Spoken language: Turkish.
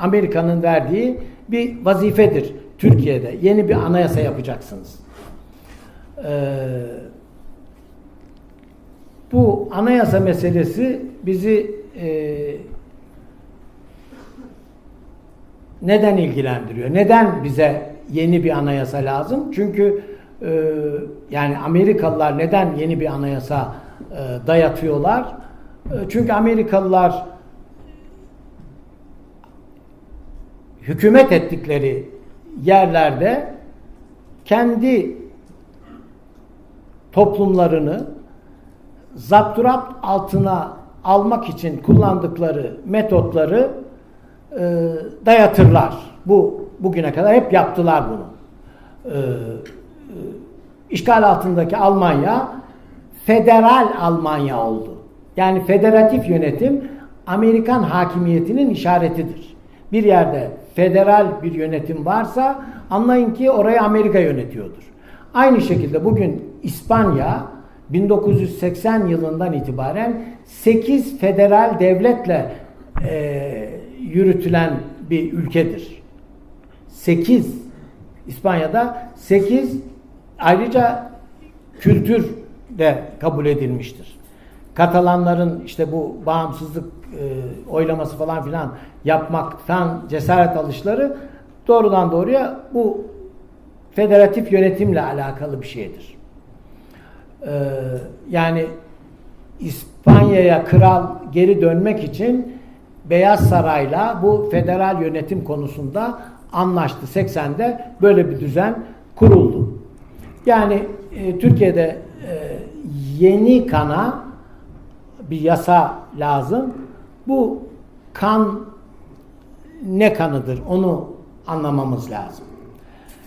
Amerika'nın verdiği bir vazifedir Türkiye'de. Yeni bir anayasa yapacaksınız. Ee, bu anayasa meselesi bizi e, neden ilgilendiriyor? Neden bize yeni bir anayasa lazım? Çünkü e, yani Amerikalılar neden yeni bir anayasa e, dayatıyorlar? Çünkü Amerikalılar hükümet ettikleri yerlerde kendi toplumlarını zapturapt altına almak için kullandıkları metotları e, dayatırlar. Bu bugüne kadar hep yaptılar bunu. E, e, işgal altındaki Almanya federal Almanya oldu. Yani federatif yönetim Amerikan hakimiyetinin işaretidir. Bir yerde federal bir yönetim varsa anlayın ki orayı Amerika yönetiyordur. Aynı şekilde bugün İspanya 1980 yılından itibaren 8 federal devletle e, yürütülen bir ülkedir. 8 İspanya'da 8 ayrıca kültür de kabul edilmiştir. Katalanların işte bu bağımsızlık e, oylaması falan filan yapmaktan cesaret alışları doğrudan doğruya bu federatif yönetimle alakalı bir şeydir. Ee, yani İspanya'ya kral geri dönmek için Beyaz Saray'la bu federal yönetim konusunda anlaştı. 80'de böyle bir düzen kuruldu. Yani e, Türkiye'de e, yeni kana bir yasa lazım. Bu kan ne kanıdır onu anlamamız lazım.